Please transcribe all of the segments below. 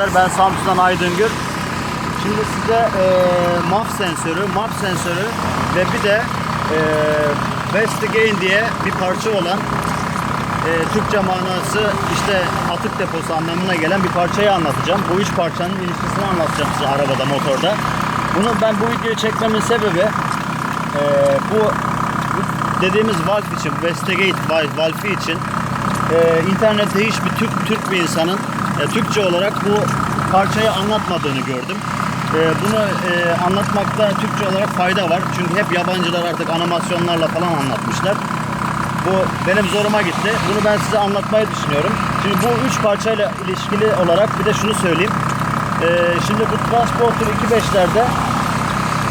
arkadaşlar. Ben Samsun'dan Aydıngür. Şimdi size e, MAF sensörü, MAP sensörü ve bir de e, Best Gain diye bir parça olan e, Türkçe manası işte atık deposu anlamına gelen bir parçayı anlatacağım. Bu üç parçanın ilişkisini anlatacağım size arabada, motorda. Bunu ben bu videoyu çekmemin sebebi e, bu dediğimiz valve için, Westgate valve, valve'i için e, internette hiçbir Türk Türk bir insanın e, Türkçe olarak bu parçayı anlatmadığını gördüm. E, bunu e, anlatmakta Türkçe olarak fayda var. Çünkü hep yabancılar artık animasyonlarla falan anlatmışlar. Bu benim zoruma gitti. Bunu ben size anlatmayı düşünüyorum. Şimdi bu üç parçayla ilişkili olarak bir de şunu söyleyeyim. E, şimdi bu Transporter 2.5'lerde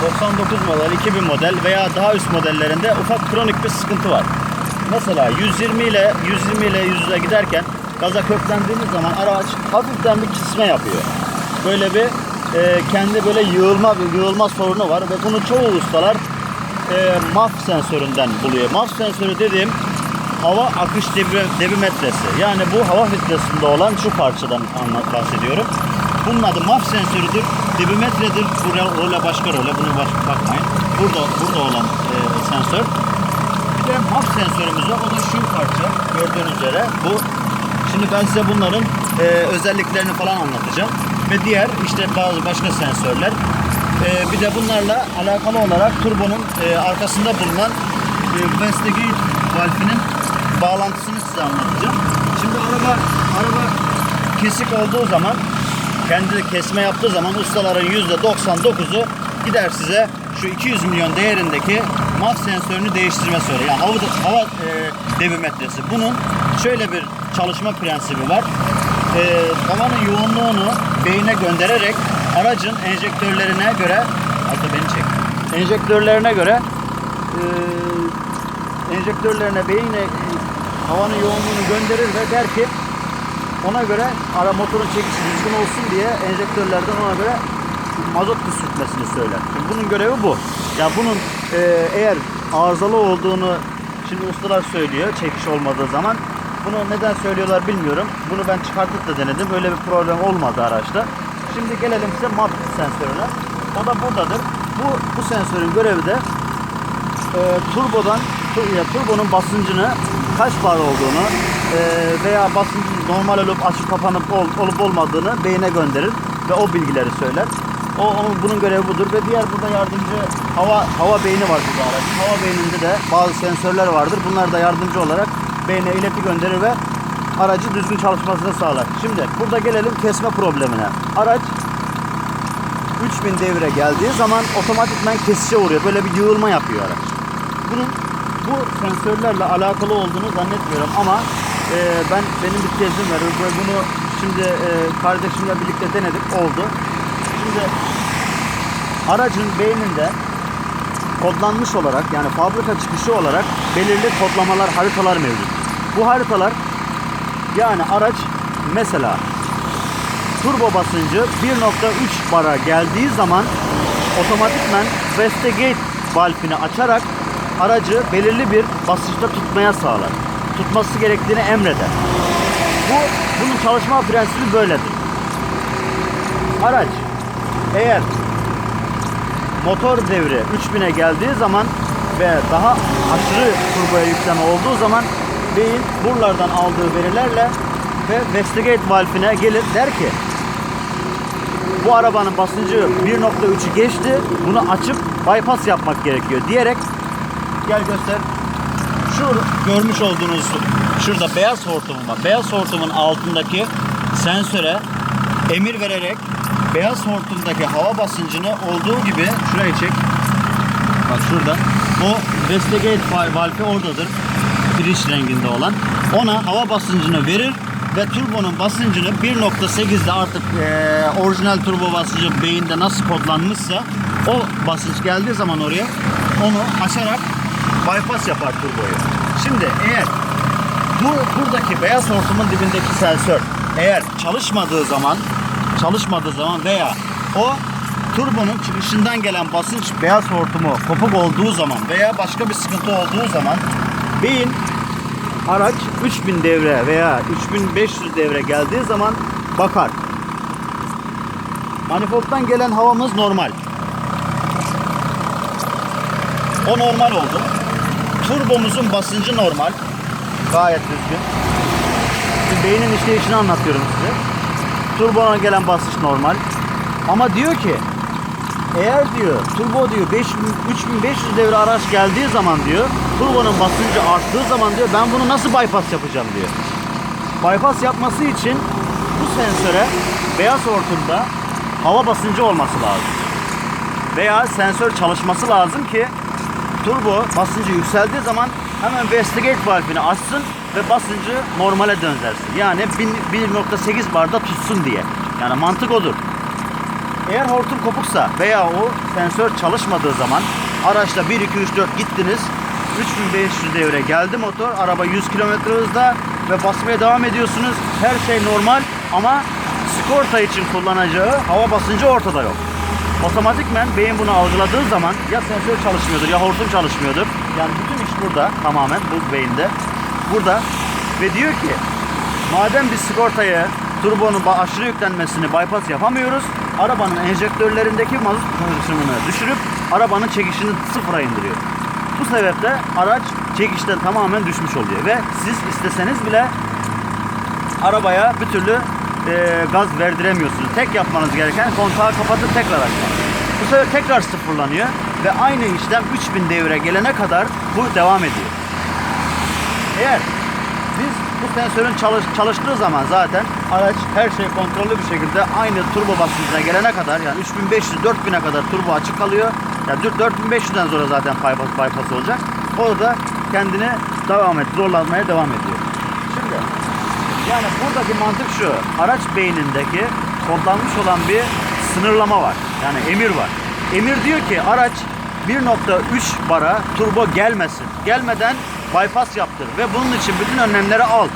99 model, 2000 model veya daha üst modellerinde ufak kronik bir sıkıntı var. Mesela 120 ile 120 ile 100'e giderken gaza köklendiğimiz zaman araç hafiften bir kisme yapıyor. Böyle bir e, kendi böyle yığılma yığılma sorunu var ve bunu çoğu ustalar e, MAF sensöründen buluyor. MAF sensörü dediğim hava akış debi, debimetresi. Yani bu hava filtresinde olan şu parçadan anlat bahsediyorum. Bunun adı MAF sensörüdür. Debimetredir. Bu rol- role başka role. Bunu baş, bakmayın. Burada burada olan e, sensör. Bir de MAF sensörümüz var. O da şu parça. Gördüğünüz üzere bu. Şimdi ben size bunların e, özelliklerini falan anlatacağım. Ve diğer işte bazı başka sensörler. E, bir de bunlarla alakalı olarak turbonun e, arkasında bulunan e, Westgate valfinin bağlantısını size anlatacağım. Şimdi araba araba kesik olduğu zaman kendi kesme yaptığı zaman ustaların %99'u gider size şu 200 milyon değerindeki MAF sensörünü değiştirme söylüyor. Yani hava, hava e, debimetresi. Bunun şöyle bir çalışma prensibi var. E, havanın yoğunluğunu beyine göndererek aracın enjektörlerine göre hatta beni çek. Enjektörlerine göre e, enjektörlerine beyine havanın yoğunluğunu gönderir ve der ki ona göre ara motorun çekişi düzgün olsun diye enjektörlerden ona göre mazot püskürtmesini söyler. Şimdi bunun görevi bu. Ya bunun e, eğer arızalı olduğunu şimdi ustalar söylüyor çekiş olmadığı zaman. Bunu neden söylüyorlar bilmiyorum. Bunu ben çıkartıp da denedim. Böyle bir problem olmadı araçta. Şimdi gelelim size MAP sensörüne. O da buradadır. Bu, bu sensörün görevi de e, turbodan tu- ya, turbonun basıncını kaç bar olduğunu e, veya basıncın normal olup açıp kapanıp ol- olup olmadığını beyine gönderir ve o bilgileri söyler. O onun bunun görevi budur ve diğer burada yardımcı hava hava beyni var burada aracın. Hava beyninde de bazı sensörler vardır. Bunlar da yardımcı olarak beyne ileti gönderir ve aracı düzgün çalışmasını sağlar. Şimdi burada gelelim kesme problemine. Araç 3000 devre geldiği zaman otomatikman kesişe uğruyor. Böyle bir yığılma yapıyor araç. Bunun bu sensörlerle alakalı olduğunu zannetmiyorum ama e, ben benim bir tezim var ve bunu şimdi e, kardeşimle birlikte denedik oldu. Şimdi aracın beyninde kodlanmış olarak yani fabrika çıkışı olarak belirli kodlamalar, haritalar mevcut. Bu haritalar yani araç mesela turbo basıncı 1.3 bara geldiği zaman otomatikmen Westgate valfini açarak aracı belirli bir basınçta tutmaya sağlar. Tutması gerektiğini emreder. Bu bunun çalışma prensibi böyledir. Araç eğer motor devri 3000'e geldiği zaman ve daha aşırı turboya yükleme olduğu zaman beyin buralardan aldığı verilerle ve Westgate valfine gelir der ki bu arabanın basıncı 1.3'ü geçti. Bunu açıp bypass yapmak gerekiyor diyerek gel göster. Şu görmüş olduğunuz şurada beyaz hortumum var. Beyaz hortumun altındaki sensöre emir vererek beyaz hortumdaki hava basıncını olduğu gibi şuraya çek. Bak şurada. O Westgate val- valfi oradadır. Pirinç renginde olan. Ona hava basıncını verir ve turbonun basıncını 1.8'de artık eee, orijinal turbo basıncı beyinde nasıl kodlanmışsa o basınç geldiği zaman oraya onu açarak bypass yapar turboyu. Şimdi eğer bu buradaki beyaz hortumun dibindeki sensör eğer çalışmadığı zaman çalışmadığı zaman veya o turbonun çıkışından gelen basınç beyaz hortumu kopuk olduğu zaman veya başka bir sıkıntı olduğu zaman beyin araç 3000 devre veya 3500 devre geldiği zaman bakar. Manifoldtan gelen havamız normal. O normal oldu. Turbomuzun basıncı normal. Gayet düzgün. Şimdi beynin işleyişini anlatıyorum size. Turbo'na gelen basınç normal. Ama diyor ki eğer diyor turbo diyor 5000 3500 devre araç geldiği zaman diyor turbonun basıncı arttığı zaman diyor ben bunu nasıl bypass yapacağım diyor. Bypass yapması için bu sensöre beyaz hortumda hava basıncı olması lazım. Veya sensör çalışması lazım ki turbo basıncı yükseldiği zaman hemen Vestigate valvini açsın ve basıncı normale döndürsün. Yani 1.8 barda tutsun diye. Yani mantık odur. Eğer hortum kopuksa veya o sensör çalışmadığı zaman araçla 1 2 3 4 gittiniz 3500 devre geldi motor araba 100 km hızda ve basmaya devam ediyorsunuz her şey normal ama sigorta için kullanacağı hava basıncı ortada yok. Otomatikmen beyin bunu algıladığı zaman ya sensör çalışmıyordur ya hortum çalışmıyordur. Yani bütün iş burada tamamen bu beyinde. Burada ve diyor ki madem biz sigortayı turbonun aşırı yüklenmesini bypass yapamıyoruz. Arabanın enjektörlerindeki mazot konusunu düşürüp arabanın çekişini sıfıra indiriyor. Bu sebeple araç çekişten tamamen düşmüş oluyor ve siz isteseniz bile arabaya bir türlü e, gaz verdiremiyorsunuz. Tek yapmanız gereken kontağı kapatıp tekrar açmak. Bu sefer tekrar sıfırlanıyor ve aynı işlem 3000 devre gelene kadar bu devam ediyor. Eğer biz bu sensörün çalış, çalıştığı zaman zaten araç her şey kontrollü bir şekilde aynı turbo basıncına gelene kadar yani 3500-4000'e kadar turbo açık kalıyor. Yani 4500'den sonra zaten bypass, bypass olacak. O da kendini devam et, zorlanmaya devam ediyor. Şimdi yani buradaki mantık şu. Araç beynindeki kodlanmış olan bir sınırlama var. Yani emir var. Emir diyor ki araç 1.3 bara turbo gelmesin. Gelmeden bypass yaptır ve bunun için bütün önlemleri al.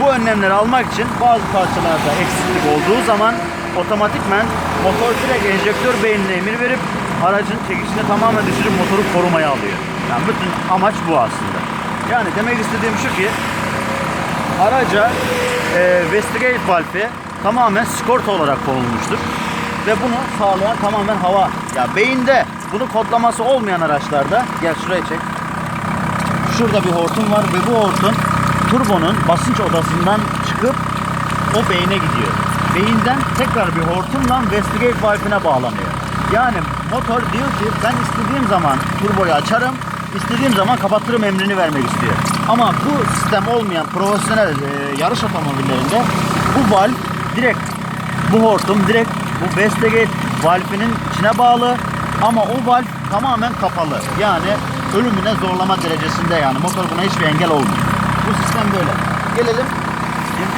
Bu önlemleri almak için bazı parçalarda eksiklik olduğu zaman otomatikmen motor direkt enjektör beynine emir verip aracın çekişini tamamen düşürüp motoru korumaya alıyor. Yani bütün amaç bu aslında. Yani demek istediğim şu ki araca e, Vestigate valfi tamamen sigorta olarak konulmuştur. Ve bunu sağlayan tamamen hava. Ya beyinde bunu kodlaması olmayan araçlarda gel şuraya çek. Şurada bir hortum var ve bu hortum turbonun basınç odasından çıkıp o beyne gidiyor. Beyinden tekrar bir hortumla Vestigate valfine bağlanıyor. Yani motor diyor ki ben istediğim zaman turboyu açarım, istediğim zaman kapatırım emrini vermek istiyor. Ama bu sistem olmayan profesyonel e, yarış otomobillerinde bu valv direkt bu hortum direkt bu Vestigate valfinin içine bağlı ama o valf tamamen kapalı. Yani ölümüne zorlama derecesinde yani motor buna hiçbir engel olmuyor. Bu sistem böyle. Gelelim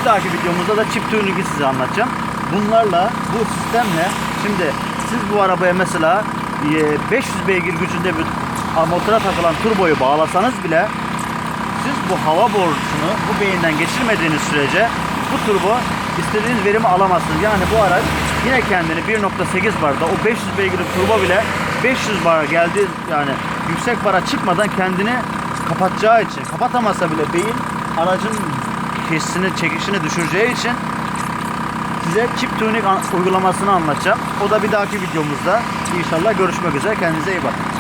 bir dahaki videomuzda da çift tuning'i size anlatacağım. Bunlarla bu sistemle şimdi siz bu arabaya mesela e, 500 beygir gücünde bir motora takılan turboyu bağlasanız bile siz bu hava borusunu bu beyinden geçirmediğiniz sürece bu turbo istediğiniz verimi alamazsınız. Yani bu araç yine kendini 1.8 barda o 500 beygirlik turbo bile 500 bara geldi yani yüksek bara çıkmadan kendini kapatacağı için kapatamasa bile beyin aracın kesisini çekişini düşüreceği için size chip tuning uygulamasını anlatacağım. O da bir dahaki videomuzda inşallah görüşmek üzere. Kendinize iyi bakın.